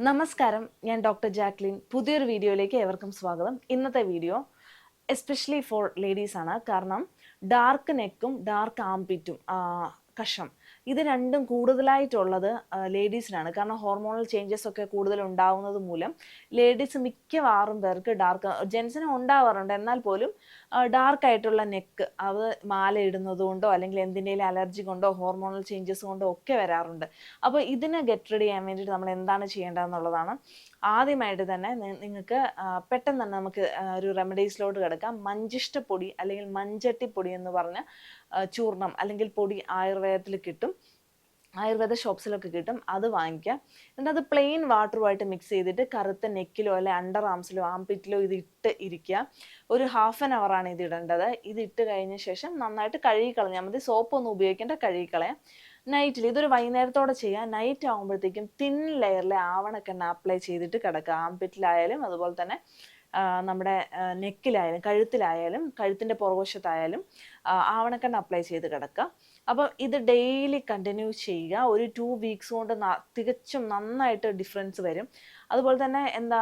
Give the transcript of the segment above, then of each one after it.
നമസ്കാരം ഞാൻ doctor Jacqueline. പുതിയൊരു വീഡിയോയിലേക്ക് ഏവർക്കും സ്വാഗതം. ഇന്നത്തെ വീഡിയോ എസ്പെഷ്യലി ഫോർ ലേഡീസ് ആണ്. കാരണം ഡാർക്ക് നെക്കും ഡാർക്ക് ആംപിറ്റും കഷം. ഇത് രണ്ടും കൂടുതലായിട്ടുള്ളത് ലേഡീസിനാണ്. കാരണം ഹോർമോണൽ ചേഞ്ചസ് ഒക്കെ കൂടുതൽ ഉണ്ടാവുന്നത് മൂലം ലേഡീസ് മിക്കവാറും പേർക്ക് ഡാർക്ക് ജെൻസിനും ഉണ്ടാവാറുണ്ട്. എന്നാൽ പോലും ഡാർക്ക് ആയിട്ടുള്ള നെക്ക് അത് മാല ഇടുന്നത് കൊണ്ടോ അല്ലെങ്കിൽ എന്തിന്റെയും അലർജി കൊണ്ടോ ഹോർമോണൽ ചേഞ്ചസ് കൊണ്ടോ ഒക്കെ വരാറുണ്ട്. അപ്പോൾ ഇതിനെ ഗെറ്റ് റെഡി ചെയ്യാൻ വേണ്ടിയിട്ട് നമ്മൾ എന്താണ് ചെയ്യേണ്ടതെന്നുള്ളതാണ്. ആദ്യമായിട്ട് തന്നെ നിങ്ങൾക്ക് പെട്ടെന്ന് തന്നെ നമുക്ക് ഒരു റെമഡീസിലോട്ട് കിടക്കാം. മഞ്ചിഷ്ടപ്പൊടി അല്ലെങ്കിൽ മഞ്ചട്ടിപ്പൊടി എന്ന് പറഞ്ഞ ചൂർണം അല്ലെങ്കിൽ പൊടി ആയുർവേദത്തിൽ കിട്ടും. ആയുർവേദ ഷോപ്സിലൊക്കെ കിട്ടും. അത് വാങ്ങിക്കാം. എന്നിട്ട് അത് പ്ലെയിൻ വാട്ടറുമായിട്ട് മിക്സ് ചെയ്തിട്ട് കറുത്ത നെക്കിലോ അല്ലെ അണ്ടർ ആംസിലോ ആംപിറ്റിലോ ഇത് ഇട്ട് ഇരിക്കുക. ഒരു ഹാഫ് ആൻ അവറാണ് ഇത് ഇടേണ്ടത്. ഇത് ഇട്ട് കഴിഞ്ഞ ശേഷം നന്നായിട്ട് കഴുകി കളഞ്ഞാൽ മതി. സോപ്പ് ഒന്നും ഉപയോഗിക്കേണ്ട കഴുകി കളയാം നൈറ്റിൽ ഇതൊരു വൈകുന്നേരത്തോടെ ചെയ്യാം നൈറ്റ് ആകുമ്പോഴത്തേക്കും തിൻ ലെയറിലെ ആവണക്കെണ്ണ അപ്ലൈ ചെയ്തിട്ട് കിടക്കുക. ആംപിറ്റിലായാലും അതുപോലെ തന്നെ നമ്മുടെ നെക്കിലായാലും കഴുത്തിലായാലും കഴുത്തിന്റെ പുറകുവശത്തായാലും ആവണക്കണ്ണ് അപ്ലൈ ചെയ്ത് കിടക്കുക. അപ്പം ഇത് ഡെയിലി കണ്ടിന്യൂ ചെയ്യുക. ഒരു ടു വീക്സ് കൊണ്ട് തികച്ചും നന്നായിട്ട് ഡിഫറൻസ് വരും. അതുപോലെ തന്നെ എന്താ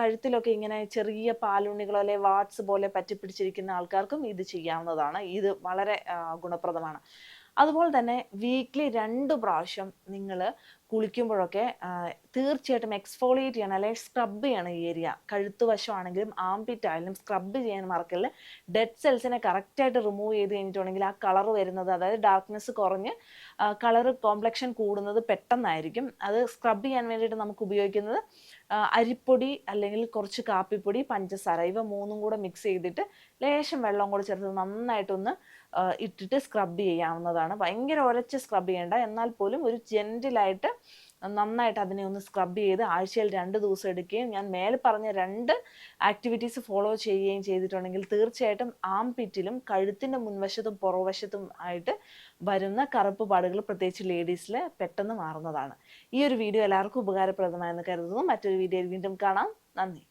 കഴുത്തിലൊക്കെ ഇങ്ങനെ ചെറിയ പാലുണ്ണികളോ അല്ലെ വാട്സ് പോലെ പറ്റിപ്പിടിച്ചിരിക്കുന്ന ആൾക്കാർക്കും ഇത് ചെയ്യാവുന്നതാണ്. ഇത് വളരെ ഗുണപ്രദമാണ്. അതുപോലെ തന്നെ വീക്ക്ലി രണ്ട് പ്രാവശ്യം നിങ്ങൾ കുളിക്കുമ്പോഴൊക്കെ തീർച്ചയായിട്ടും എക്സ്ഫോളിയേറ്റ് ചെയ്യണം. അല്ലെങ്കിൽ സ്ക്രബ് ചെയ്യണം ഈ ഏരിയ കഴുത്ത് വശമാണെങ്കിലും ആംപിറ്റ് ആയാലും സ്ക്രബ് ചെയ്യാൻ മറക്കില്ല ഡെഡ് സെൽസിനെ കറക്റ്റായിട്ട് റിമൂവ് ചെയ്ത് കഴിഞ്ഞിട്ടുണ്ടെങ്കിൽ ആ കളർ വരുന്നത് അതായത് ഡാർക്ക്നെസ് കുറഞ്ഞ് കളർ കോംപ്ലക്ഷൻ കൂടുന്നത് പെട്ടെന്നായിരിക്കും. അത് സ്ക്രബ് ചെയ്യാൻ വേണ്ടിയിട്ട് നമുക്ക് ഉപയോഗിക്കുന്നത് അരിപ്പൊടി അല്ലെങ്കിൽ കുറച്ച് കാപ്പിപ്പൊടി പഞ്ചസാര ഇവ മൂന്നും കൂടെ മിക്സ് ചെയ്തിട്ട് ലേശം വെള്ളം കൂടെ ചേർത്ത് നന്നായിട്ടൊന്ന് ഇട്ടിട്ട് സ്ക്രബ് ചെയ്യാവുന്നതാണ്. ഭയങ്കര ഉരച്ച് സ്ക്രബ് ചെയ്യേണ്ട. എന്നാൽ പോലും ഒരു ജെന്റിലായിട്ട് നന്നായിട്ട് അതിനെ ഒന്ന് സ്ക്രബ് ചെയ്ത് ആഴ്ചയിൽ രണ്ട് ദിവസം എടുക്കുകയും ഞാൻ മേലെ പറഞ്ഞ രണ്ട് ആക്ടിവിറ്റീസ് ഫോളോ ചെയ്യുകയും ചെയ്തിട്ടുണ്ടെങ്കിൽ തീർച്ചയായിട്ടും ആം പിറ്റിലും കഴുത്തിന്റെ മുൻവശത്തും പുറവശത്തും ആയിട്ട് വരുന്ന കറുപ്പ് പാടുകൾ പ്രത്യേകിച്ച് ലേഡീസിൽ പെട്ടെന്ന് മാറുന്നതാണ്. ഈ ഒരു വീഡിയോ എല്ലാവർക്കും ഉപകാരപ്രദമായെന്ന് കരുതുന്നു. മറ്റൊരു വീഡിയോയിൽ വീണ്ടും കാണാം. നന്ദി.